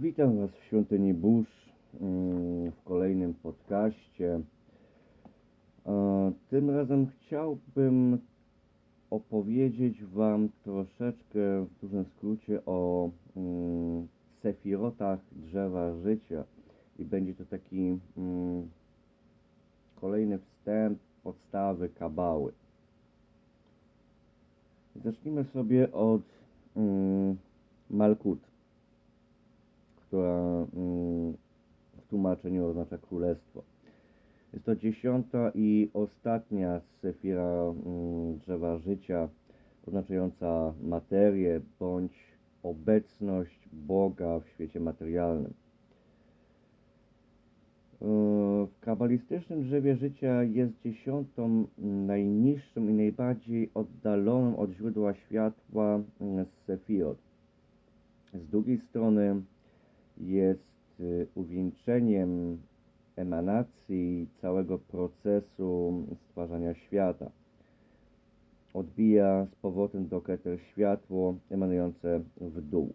Witam Was w świątyni Burz mm, w kolejnym podcaście. Tym razem chciałbym opowiedzieć Wam troszeczkę w dużym skrócie o mm, sefirotach drzewa życia i będzie to taki mm, kolejny wstęp podstawy kabały. Zacznijmy sobie od mm, Malkut która mm, w tłumaczeniu oznacza królestwo. Jest to dziesiąta i ostatnia sefira mm, drzewa życia, oznaczająca materię bądź obecność Boga w świecie materialnym. E, w kabalistycznym drzewie życia jest dziesiątą najniższą i najbardziej oddaloną od źródła światła mm, sefirot. Z drugiej strony jest y, uwieńczeniem emanacji całego procesu stwarzania świata. Odbija z powrotem do Keter światło emanujące w dół.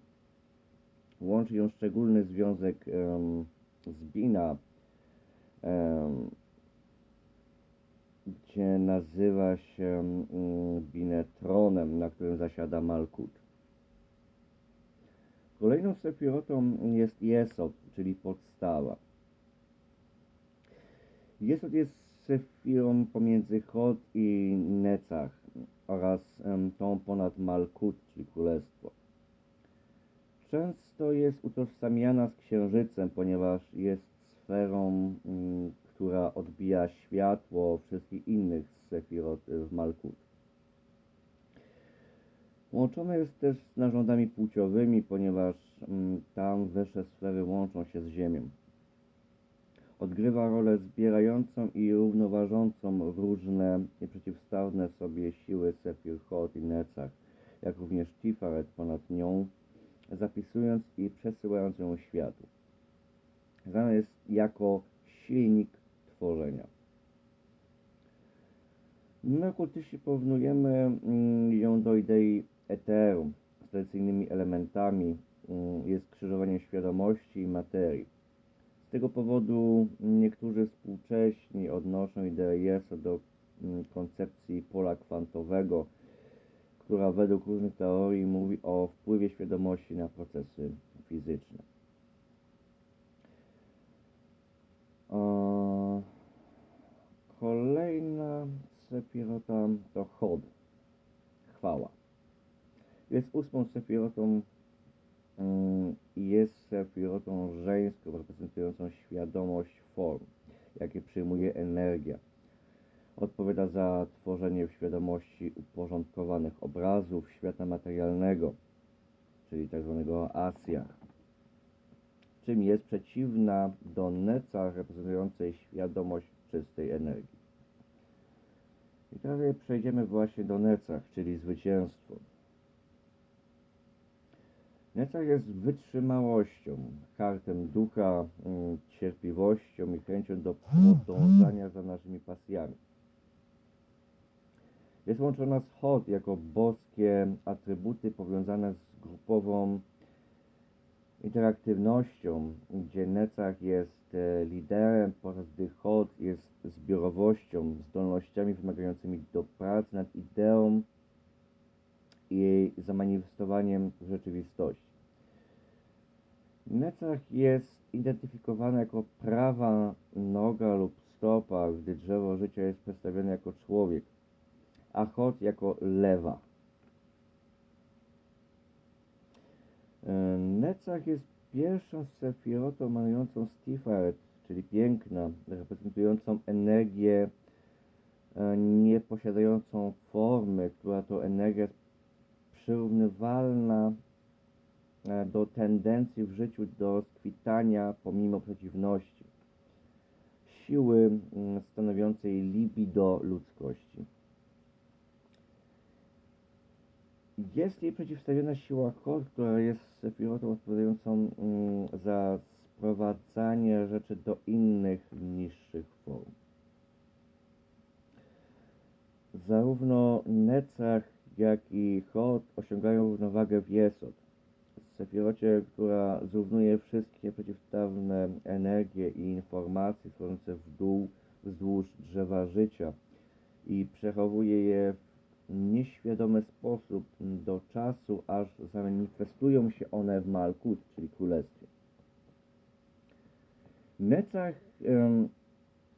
Łączy ją szczególny związek um, z Bina, um, gdzie nazywa się um, Binetronem, na którym zasiada Malkut. Kolejną sefirotą jest Jesod, czyli podstawa. Jesod jest sefirą pomiędzy Chod i Necach oraz tą ponad Malkut, czyli królestwo. Często jest utożsamiana z księżycem, ponieważ jest sferą, która odbija światło wszystkich innych sefirot w Malkut. Łączone jest też z narządami płciowymi, ponieważ mm, tam wyższe sfery łączą się z Ziemią. Odgrywa rolę zbierającą i równoważącą różne i przeciwstawne sobie siły Sefir Hot i Necach, jak również Tifaret ponad nią, zapisując i przesyłając ją światu. Znana jest jako silnik tworzenia. My okultyści porównujemy mm, ją do idei eteru z tradycyjnymi elementami mm, jest krzyżowaniem świadomości i materii. Z tego powodu niektórzy współcześni odnoszą ideę Jesu do mm, koncepcji pola kwantowego, która według różnych teorii mówi o wpływie świadomości na procesy fizyczne. Kolejna sepirota to chod, chwała. Jest ósmą sefirotą i jest sefirotą żeńską, reprezentującą świadomość form, jakie przyjmuje energia. Odpowiada za tworzenie w świadomości uporządkowanych obrazów świata materialnego, czyli tzw. Tak Asja, czym jest przeciwna do Neca reprezentującej świadomość czystej energii. I teraz przejdziemy właśnie do Necach, czyli zwycięstwo. Necach jest wytrzymałością, hartem ducha, mm, cierpliwością i chęcią do podążania za naszymi pasjami. Jest łączona z Hod jako boskie atrybuty powiązane z grupową interaktywnością, gdzie Necach jest e, liderem, podczas gdy Hod jest zbiorowością, zdolnościami wymagającymi do pracy nad ideą jej zamanifestowaniem w rzeczywistości. Necach jest identyfikowana jako prawa noga lub stopa, gdy drzewo życia jest przedstawione jako człowiek, a chod jako lewa. Necach jest pierwszą sefirotą manującą Stiferet, czyli piękna, reprezentującą energię e, nieposiadającą formy, która to energia jest przyrównywalna e, do tendencji w życiu do skwitania pomimo przeciwności, siły stanowiącej libido ludzkości. Jest jej przeciwstawiona siła Hor, która jest sefirotą odpowiadającą za sprowadzanie rzeczy do innych, niższych form. Zarówno Necach, jak i Hod osiągają równowagę w Jesod. sefirocie, która zrównuje wszystkie przeciwstawne energie i informacje schodzące w dół wzdłuż drzewa życia i przechowuje je w nieświadomy sposób do czasu, aż zamanifestują się one w Malkut, czyli Królestwie. W Necach em,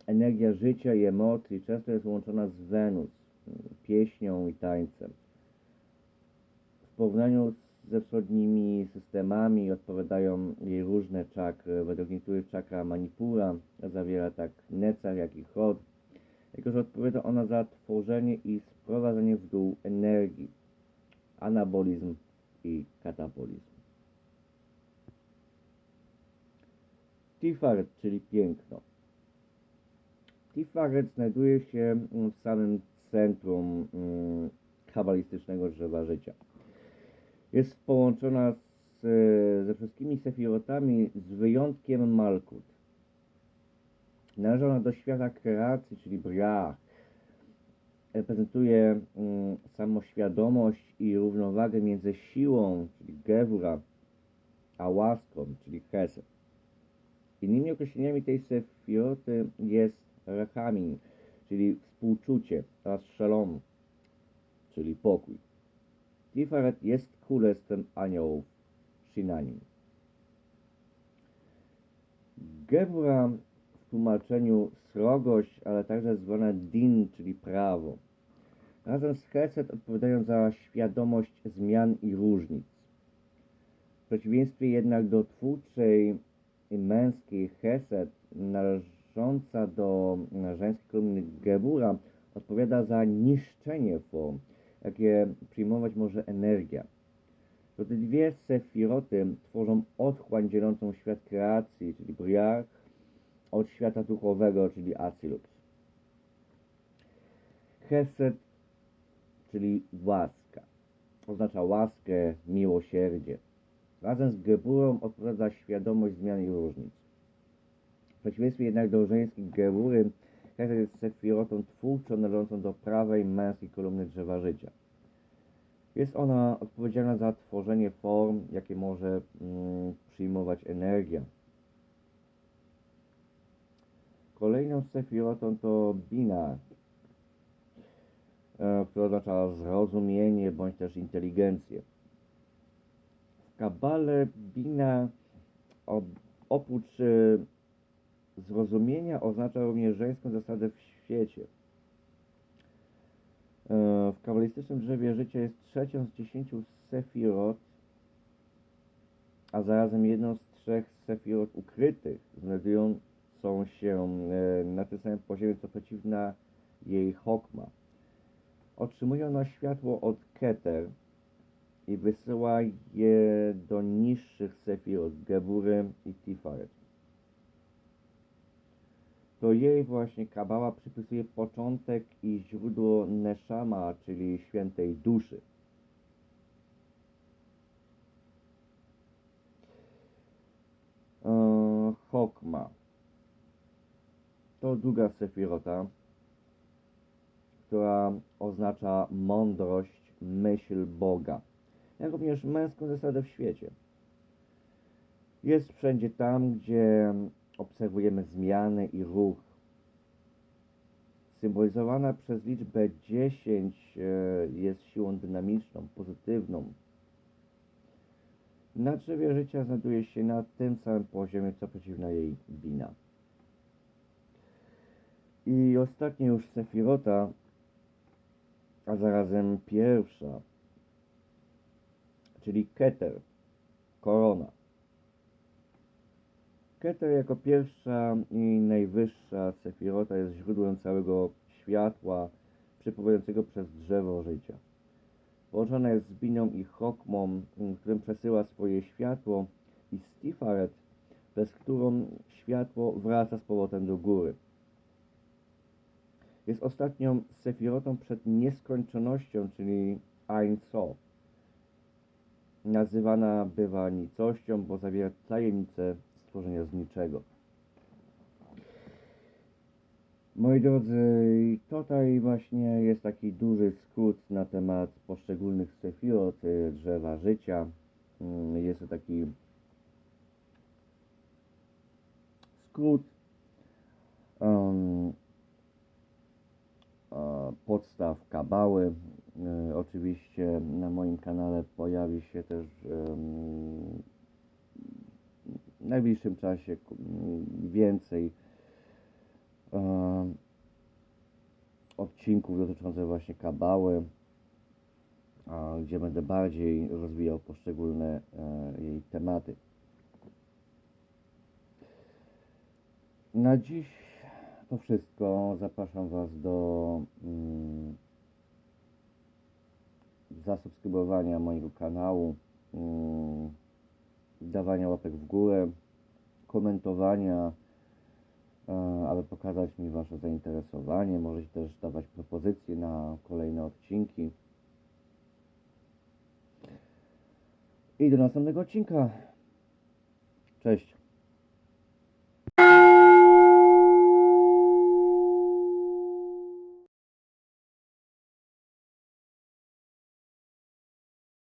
energia życia i emocji często jest łączona z Wenus, pieśnią i tańcem. W porównaniu ze wschodnimi systemami odpowiadają jej różne czakry. Według niektórych czakra Manipura zawiera tak Necach, jak i Chod, jako że odpowiada ona za tworzenie i sprowadzenie w dół energii, anabolizm i katabolizm. Tiferet, czyli piękno. Tiferet znajduje się w samym centrum mm, kabalistycznego drzewa życia. Jest połączona z, ze wszystkimi sefirotami z wyjątkiem Malkut. Należy ona do świata kreacji, czyli Briach. Reprezentuje mm, samoświadomość i równowagę między siłą, czyli Gevura, a łaską, czyli Chesed. Innymi określeniami tej sefiroty jest Rachamin, czyli współczucie, oraz Shalom, czyli pokój. Tiferet jest królestwem aniołów, Shinanim. Gebra w tłumaczeniu srogość, ale także zwana din, czyli prawo. Razem z Chesed odpowiadają za świadomość zmian i różnic. W przeciwieństwie jednak do twórczej i męskiej Chesed, należąca do żeńskiej kolumny Gebura, odpowiada za niszczenie form, jakie przyjmować może energia. To te dwie sefiroty tworzą otchłań dzielącą świat kreacji, czyli Briach, od świata duchowego, czyli Asilux. Chesed, czyli łaska, oznacza łaskę, miłosierdzie. Razem z Geburą odpowiada świadomość zmian i różnic. W przeciwieństwie jednak do żeńskiej Gebury, Chesed jest sefirotą twórczą należącą do prawej męskiej kolumny drzewa życia. Jest ona odpowiedzialna za tworzenie form, jakie może mm, przyjmować energia. Kolejną sefirotą to Bina, e, która oznacza zrozumienie bądź też inteligencję. W Kabale Bina oprócz e, zrozumienia oznacza również żeńską zasadę w świecie. E, w kabalistycznym drzewie życia jest trzecią z dziesięciu sefirot, a zarazem jedną z trzech sefirot ukrytych, znajdującą się e, na tym samym poziomie, co przeciwna jej Hokma. Otrzymuje ona światło od Keter i wysyła je do niższych sefirot, Gebury i Tifaret to jej właśnie Kabała przypisuje początek i źródło Neshama, czyli świętej duszy. Eee, Hokma. To druga sefirota, która oznacza mądrość, myśl Boga, jak również męską zasadę w świecie. Jest wszędzie tam, gdzie obserwujemy zmiany i ruch. Symbolizowana przez liczbę 10 e, jest siłą dynamiczną, pozytywną. Na drzewie życia znajduje się na tym samym poziomie, co przeciwna jej bina. I ostatnia już Sefirota, a zarazem pierwsza, czyli Keter, korona. Keter jako pierwsza i najwyższa sefirota jest źródłem całego światła przepływającego przez drzewo życia. Połączona jest z Biną i Chokmą, którym przesyła swoje światło i Stifaret, przez którą światło wraca z powrotem do góry. Jest ostatnią sefirotą przed nieskończonością, czyli Ein Sof. Nazywana bywa nicością, bo zawiera tajemnicę stworzenia z niczego. Moi drodzy, tutaj właśnie jest taki duży skrót na temat poszczególnych sefirot y, drzewa życia. mm, jest to taki skrót e, podstaw kabały. E, Oczywiście na moim kanale pojawi się też em, w najbliższym czasie więcej em, odcinków dotyczących właśnie kabały, a, gdzie będę bardziej rozwijał poszczególne e, jej tematy. Na dziś to wszystko. Zapraszam Was do mm, zasubskrybowania mojego kanału, mm, dawania łapek w górę, komentowania, e, aby pokazać mi Wasze zainteresowanie. Możecie też dawać propozycje na kolejne odcinki. I do następnego odcinka. Cześć.